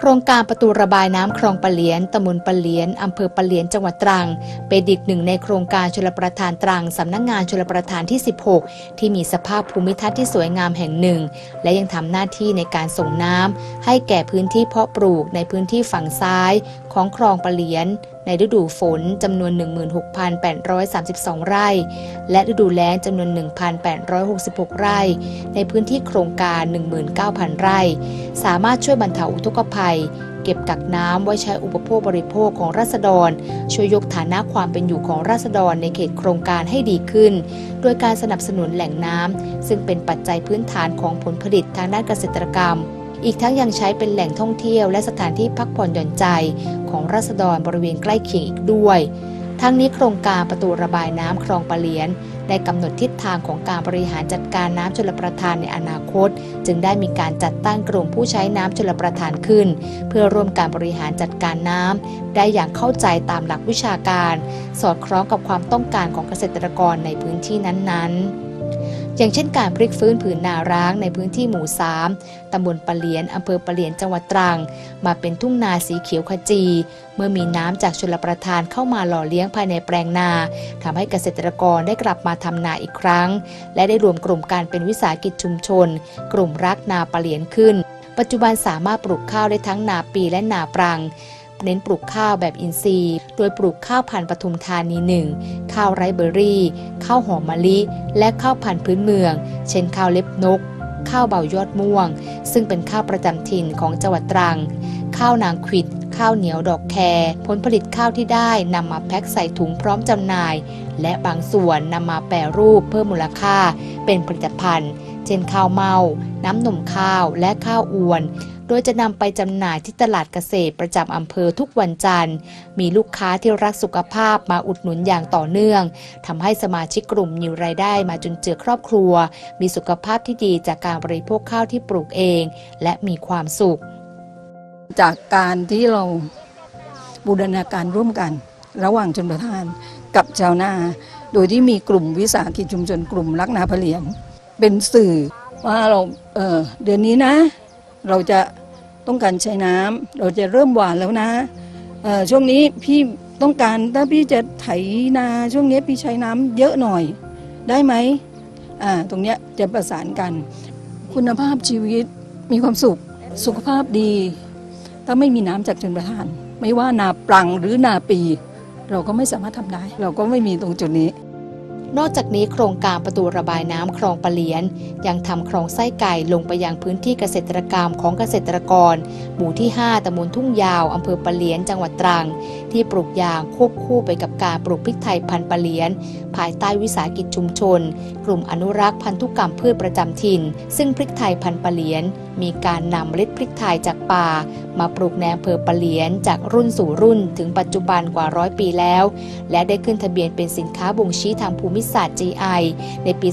โครงการประตูระบายน้ำคลองปะเหลียนตำบลปะเหลียนอำเภอปะเหลียนจังหวัดตรัง เป็นอีกหนึ่งในโครงการชลประทานตรังสำนักงงานชลประทานที่ 16 ที่มีสภาพภูมิทัศน์ที่สวยงามแห่งหนึ่ง และยังทำหน้าที่ในการส่งน้ำให้แก่พื้นที่เพาะปลูกในพื้นที่ฝั่งซ้ายของคลองปะเหลียนในฤดูฝนจำนวน 16,832 ไร่ และฤดูแล้งจำนวน 1,866 ไร่ ในพื้นที่โครงการ 19,000 ไร่ สามารถช่วยบรรเทาอุทกภัย เก็บกักน้ำไว้ใช้อุปโภคบริโภคของราษฎร ช่วยยกฐานะความเป็นอยู่ของราษฎรในเขตโครงการให้ดีขึ้น โดยการสนับสนุนแหล่งน้ำซึ่งเป็นปัจจัยพื้นฐานของผลผลิตทางด้านเกษตรกรรมอีกทั้งยังใช้เป็นแหล่งท่องเที่ยวและสถานที่พักผ่อนหย่อนใจของราษฎรบริเวณใกล้เคียงอีกด้วย ทั้งนี้โครงการประตูระบายน้ำคลองปะเลียน ได้กำหนดทิศทางของการบริหารจัดการน้ำชลประทานในอนาคต จึงได้มีการจัดตั้งกลุ่มผู้ใช้น้ำชลประทานขึ้น เพื่อร่วมการบริหารจัดการน้ำได้อย่างเข้าใจตามหลักวิชาการ สอดคล้องกับความต้องการของเกษตรกรในพื้นที่นั้นๆ อย่างเช่นการพลิกฟื้นผืนนาร้างในพื้นที่หมู่ 3 ตำบลปะเหลียน อำเภอปะเหลียน จังหวัดตรัง มาเป็นทุ่งนาสีเขียวขจี เมื่อมีน้ำจากชลประทานเข้ามาหล่อเลี้ยงภายในแปลงนาทำให้เกษตรกรได้กลับมาทำนาอีกครั้ง และได้รวมกลุ่มการเป็นวิสาหกิจชุมชน กลุ่มรักนาปะเหลียนขึ้น ปัจจุบันสามารถปลูกข้าวได้ทั้งนาปีและนาปรังเน้นปลูกข้าวแบบอินทรีย์ โดยปลูกข้าวพันธุ์ปทุมธานีหนึ่ง ข้าวไรเบอร์รี่ ข้าวหอมมะลิ และข้าวพันธุ์พื้นเมือง เช่นข้าวเล็บนก ข้าวเบายอดม่วง ซึ่งเป็นข้าวประจำถิ่นของจังหวัดตรัง ข้าวนางขิด ข้าวเหนียวดอกแครผลผลิตข้าวที่ได้นำมาแพ็คใส่ถุงพร้อมจำหน่าย และบางส่วนนำมาแปรรูปเพิ่มมูลค่าเป็นผลิตภัณฑ์ เช่นข้าวเมา น้ำนมข้าวและข้าวอวน โดยจะนำไปจำหน่ายที่ตลาดเกษตรประจำอำเภอทุกวันจันทร์ มีลูกค้าที่รักสุขภาพมาอุดหนุนอย่างต่อเนื่องทำให้สมาชิกกลุ่มมีรายได้มาจนเจือครอบครัว มีสุขภาพที่ดีจากการบริโภคข้าวที่ปลูกเอง และมีความสุข จากการที่เราบูรณาการร่วมกัน ระหว่างชนประทานกับชาวนา โดยที่มีกลุ่มวิสาหกิจชุมชนกลุ่มรักนาเลียน เป็นสื่อว่าเราเเดือนนี้นะ เราจะต้องการใช้น้ำเราจะเริ่มหวานแล้วนะช่วงนี้พี่ต้องการถ้าพี่จะไถนาช่วงนี้พี่ใช้น้ำเยอะหน่อยได้ไหมตรงเนี้ยจะประสานกัน คุณภาพชีวิตมีความสุขสุขภาพดี ถ้าไม่มีน้ำจากชนประทาน ไม่ว่านาปรังหรือนาปี เราก็ไม่สามารถทำได้ เราก็ไม่มีตรงจุดนี้ นอกจากนี้โครงการประตูระบายน้ำคลองปะเหลียน ยังทำคลองไส้ไก่ลงไปยังพื้นที่เกษตรกรรมของเกษตรกร หมู่ที่ 5ตำบลทุ่งยาวอำเภอปะเหลียนจังหวัดตรังที่ปลูกยางควบคู่ไปกับการปลูกพริกไทยพันธุ์ปะเหลียน ภายใต้วิสาหกิจชุมชน กลุ่มอนุรักษ์พันธุกรรมพืชประจำถิ่น ซึ่งพริกไทยพันธุ์ปะเหลียน มีการนำเมล็ดพริกไทยจากป่า มาปลูกในอำเภอปะเหลียน จากรุ่นสู่รุ่นถึงปัจจุบันกว่าร้อยปีแล้ว และได้ขึ้นทะเบียนเป็นสินค้าบ่งชี้ทางภูมิศาสตร์ GI ในปี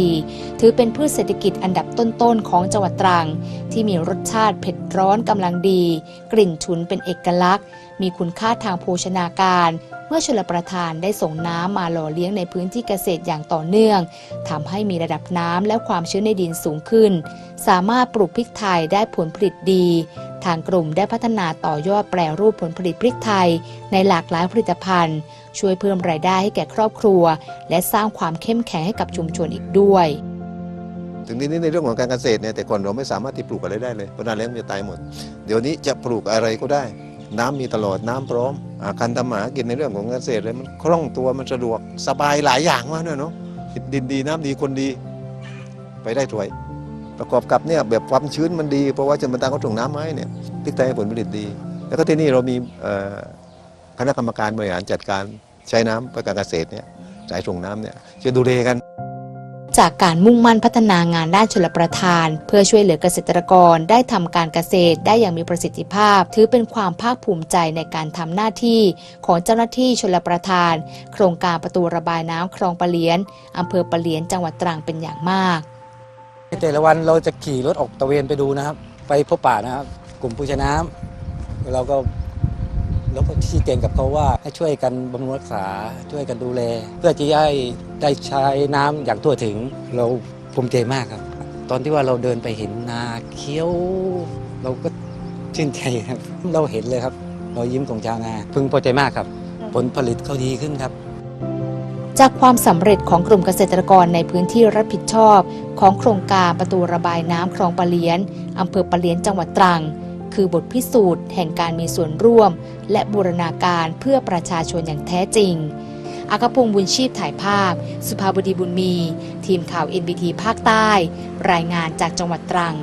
2564 ถือเป็นพืชเศรษฐกิจอันดับต้นๆของจังหวัดตรัง ที่มีรสชาติเผ็ดร้อนกำลังดี กลิ่นฉุนเป็นเอกลักษณ์ มีคุณค่าทางโภชนาการ เมื่อชลประทานได้ส่งน้ำมาหล่อเลี้ยงในพื้นที่เกษตรอย่างต่อเนื่องทำให้มีระดับน้ำและความชื้นในดินสูงขึ้น สามารถปลูกพริกไทยได้ผลผลิตดี ทางกลุ่มได้พัฒนาต่อยอดแปรรูปผลผลิตพริกไทย ในหลากหลายผลิตภัณฑ์ ช่วยเพิ่มรายได้ให้แก่ครอบครัว และสร้างความเข้มแข็งให้กับชุมชนอีกด้วยถึงนี้ในเรื่องของการเกษตรเนี่ยแต่ก่อนเราไม่สามารถที่ปลูกอะไรได้เลยเพราะน้าแล้งมันจะตายหมด เดี๋ยวนี้จะปลูกอะไรก็ได้ น้ำมีตลอดน้ำพร้อมอการทำหมากินในเรื่องของเกษตรเลยมันคล่องตัวมันสะดวกสบายหลายอย่างมากด้วยเนาะดินดีน้ำดีคนดี ไปได้ถวย ประกอบกับเนี่ยแบบความชื้นมันดี เพราะว่าจนบรรดาเขาส่งน้ำมาให้เนี่ยพริกไทยผลผลิตดี แล้วก็ที่นี่เรามีคณะกรรมการบริหารจัดการใช้น้ำเพื่อการเกษตรเนี่ยสายส่งน้ำเนี่ยช่วยดูแลกัน จากการมุ่งมั่นพัฒนางานด้านชลประทาน เพื่อช่วยเหลือเกษตรกรได้ทำการเกษตรได้อย่างมีประสิทธิภาพ ถือเป็นความภาคภูมิใจในการทำหน้าที่ของเจ้าหน้าที่ชลประทาน โครงการประตูระบายน้ำคลองปะเหลียนอำเภอปะเหลียนจังหวัดตรังเป็นอย่างมากแต่ละวันเราจะขี่รถออกตะเวนไปดูนะครับ ไปพบป่านะครับ กลุ่มผู้ชน้ำเราก็ เราก็ชี้แจงกับเขาว่าให้ช่วยกันบำรุงรักษาช่วยกันดูแล เพื่อที่จะให้ได้ใช้น้ำอย่างทั่วถึงเราภูมิใจมากครับ ตอนที่ว่าเราเดินไปเห็นนาเขียว เราก็ชื่นใจครับเราเห็นเลยครับรอยยิ้มของชาวนาพึงพอใจมากครับ ผลผลิตเขาดีขึ้นครับจากความสำเร็จของกลุ่มเกษตรกรในพื้นที่รับผิดชอบ ของโครงการประตูระบายน้ำคลองปะเลียนอำเภอปะเลียนจังหวัดตรัง คือบทพิสูจน์แห่งการมีส่วนร่วม และบูรณาการเพื่อประชาชนอย่างแท้จริงอากพงศ์บุญชีพถ่ายภาพ สุภาบดีบุญมี ทีมข่าว NBT ภาคใต้ รายงานจากจังหวัดตรัง